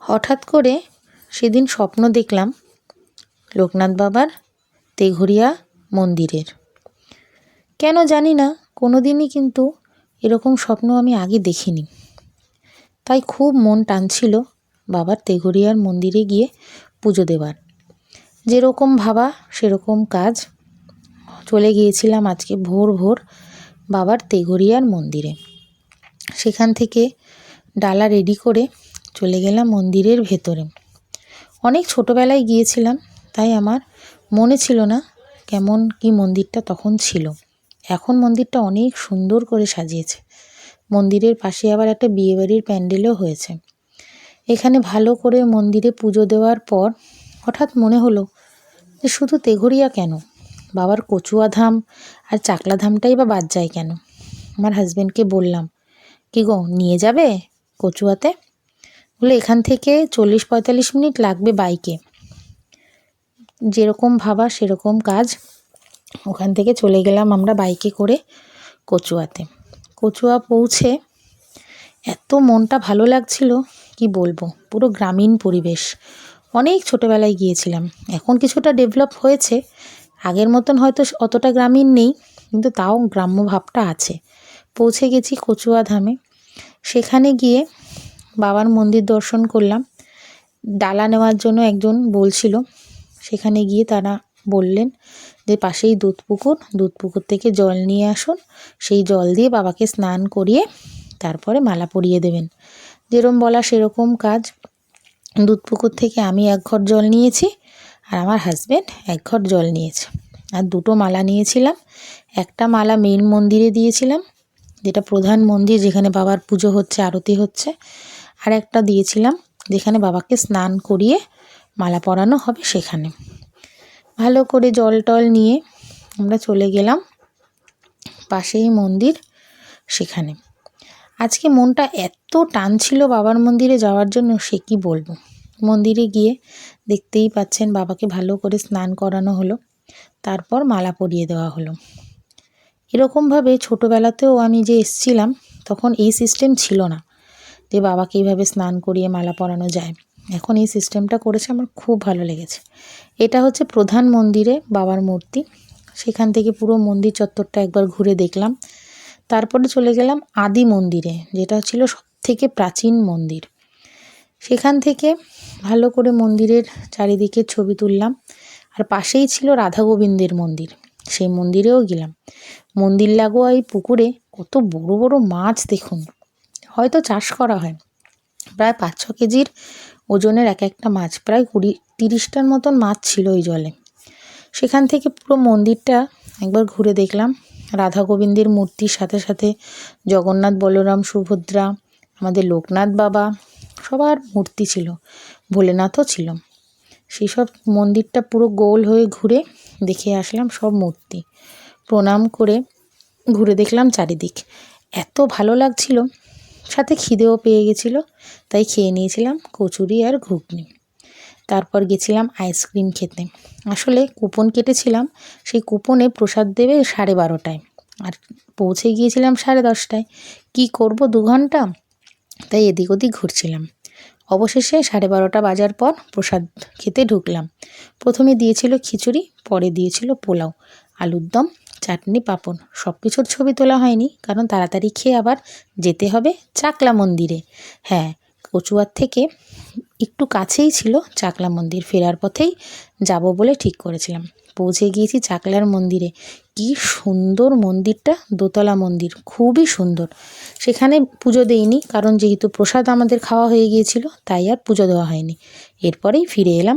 হঠাৎ করে সেদিন স্বপ্ন দেখলাম লোকনাথ বাবার তেঘরিয়া মন্দিরের। কেন জানি না কোনো দিনই কিন্তু এরকম স্বপ্ন আমি আগে দেখিনি। তাই খুব মন টানছিল বাবার তেঘরিয়ার মন্দিরে গিয়ে পুজো দেবার। যেরকম ভাবা সেরকম কাজ। চলে গিয়েছিলাম আজকে ভোর ভোর বাবার তেঘরিয়ার মন্দিরে। সেখান থেকে ডালা রেডি করে চলে গেলাম মন্দিরের ভেতরে। অনেক ছোটোবেলায় গিয়েছিলাম, তাই আমার মনে ছিল না কেমন কি মন্দিরটা তখন ছিল। এখন মন্দিরটা অনেক সুন্দর করে সাজিয়েছে। মন্দিরের পাশে আবার একটা বিয়েবাড়ির প্যান্ডেলও হয়েছে। এখানে ভালো করে মন্দিরে পুজো দেওয়ার পর হঠাৎ মনে হলো যে শুধু তেঘরিয়া কেন? বাবার কচুয়া ধাম আর চাকলা ধামটাই বা বাদ যায় কেন? আমার হাজব্যান্ডকে বললাম, কি গো, নিয়ে যাবে কচুয়াতে? বলে এখান থেকে চল্লিশ পঁয়তাল্লিশ মিনিট লাগবে বাইকে। যেরকম ভাবা সেরকম কাজ। ওখান থেকে চলে গেলাম আমরা বাইকে করে কচুয়াতে। কচুয়া পৌঁছে এত মনটা ভালো লাগছিল, কি বলব? পুরো গ্রামীণ পরিবেশ। অনেক ছোটোবেলায় গিয়েছিলাম। এখন কিছুটা ডেভেলপ হয়েছে। আগের মতন হয়তো অতটা গ্রামীণ নেই, কিন্তু তাও গ্রাম্য ভাবটা আছে। পৌঁছে গেছি কচুয়া ধামে। সেখানে গিয়ে বাবার মন্দির দর্শন করলাম। ডালা নেওয়ার জন্য একজন বলছিল। সেখানে গিয়ে তারা বললেন যে, পাশেই দুধ পুকুর দুধ পুকুর থেকে জল নিয়ে আসুন। সেই জল দিয়ে বাবাকে স্নান করিয়ে তারপরে মালা পরিয়ে দেবেন। যেরম বলা সেরকম কাজ। দুধ পুকুর থেকে আমি এক ঘর জল নিয়েছি আর আমার হাজব্যান্ড এক ঘর জল নিয়েছে। আর দুটো মালা নিয়েছিলাম। একটা মালা মেন মন্দিরে দিয়েছিলাম, যেটা প্রধান মন্দির যেখানে বাবার পুজো হচ্ছে, আরতি হচ্ছে। আর একটা দিয়েছিলাম, যেখানে বাবাকে স্নান করিয়ে মালা পরানো হবে সেখানে। ভালো করে জল টল নিয়ে আমরা চলে গেলাম পাশেই মন্দির সেখানে। আজকে মনটা এত টান ছিল বাবার মন্দিরে যাওয়ার জন্য, সে কি বলব? মন্দিরে গিয়ে দেখতেই পাচ্ছেন বাবাকে ভালো করে স্নান করানো হলো, তারপর মালা পরিয়ে দেওয়া হলো। এরকমভাবে ছোটোবেলাতেও আমি যে এসছিলাম, তখন এই সিস্টেম ছিল না। যে বাবাকে এইভাবে স্নান করিয়ে মালা পরানো যায়। এখন এই সিস্টেমটা করেছে, আমার খুব ভালো লেগেছে। এটা হচ্ছে প্রধান মন্দিরে বাবার মূর্তি। সেখান থেকে পুরো মন্দির চত্বরটা একবার ঘুরে দেখলাম। তারপরে চলে গেলাম আদি মন্দিরে, যেটা ছিল সব থেকে প্রাচীন মন্দির। সেখান থেকে ভালো করে মন্দিরের চারিদিকে ছবি তুললাম। আর পাশেই ছিল রাধা গোবিন্দের মন্দির, সেই মন্দিরেও গেলাম। মন্দির লাগোয়া এই পুকুরে কত বড় বড় মাছ দেখুন। হয়তো চাষ করা হয়। প্রায় পাঁচ ছ কেজির ওজনের এক একটা মাছ, প্রায় কুড়ি, তিরিশটার মতন মাছ ছিল ওই জলে। সেখান থেকে পুরো মন্দিরটা একবার ঘুরে দেখলাম। রাধা গোবিন্দের মূর্তির সাথে সাথে জগন্নাথ, বলরাম, সুভদ্রা, আমাদের লোকনাথ বাবা সবার মূর্তি ছিল, ভোলেনাথও ছিল। সেই সব মন্দিরটা পুরো গোল হয়ে ঘুরে দেখে আসলাম সব মূর্তি। প্রণাম করে ঘুরে দেখলাম চারিদিক। এত ভালো লাগছিল সাথে খিদেও পেয়ে গেছিল, তাই খেয়ে নিয়েছিলাম কচুরি আর ঘুগনি। তারপর গেছিলাম আইসক্রিম খেতে। আসলে কুপন কেটেছিলাম, সেই কুপনে প্রসাদ দেবে সাড়ে বারোটায়। আর পৌঁছে গিয়েছিলাম সাড়ে দশটায়। কি করব, দু ঘণ্টা? তাই এদিক ওদিক ঘুরছিলাম। অবশেষে সাড়ে বারোটা বাজার পর প্রসাদ খেতে ঢুকলাম। প্রথমে দিয়েছিল খিচুড়ি, পরে দিয়েছিল পোলাও, আলুর দম চাটনি পাঁপড় সব কিছুর ছবি তোলা হয়নি, কারণ তাড়াতাড়ি খেয়ে আবার যেতে হবে চাকলা মন্দিরে। হ্যাঁ কচুয়ার থেকে একটু কাছেই ছিল চাকলা মন্দির, ফেরার পথেই যাব বলে ঠিক করেছিলাম। পৌঁছে গিয়েছি চাকলার মন্দিরে। কি সুন্দর মন্দিরটা, দোতলা মন্দির, খুবই সুন্দর। সেখানে পুজো দেইনি, কারণ যেহেতু প্রসাদ আমাদের খাওয়া হয়ে গিয়েছিল, তাই আর পুজো দেওয়া হয়নি। এরপরেই ফিরে এলাম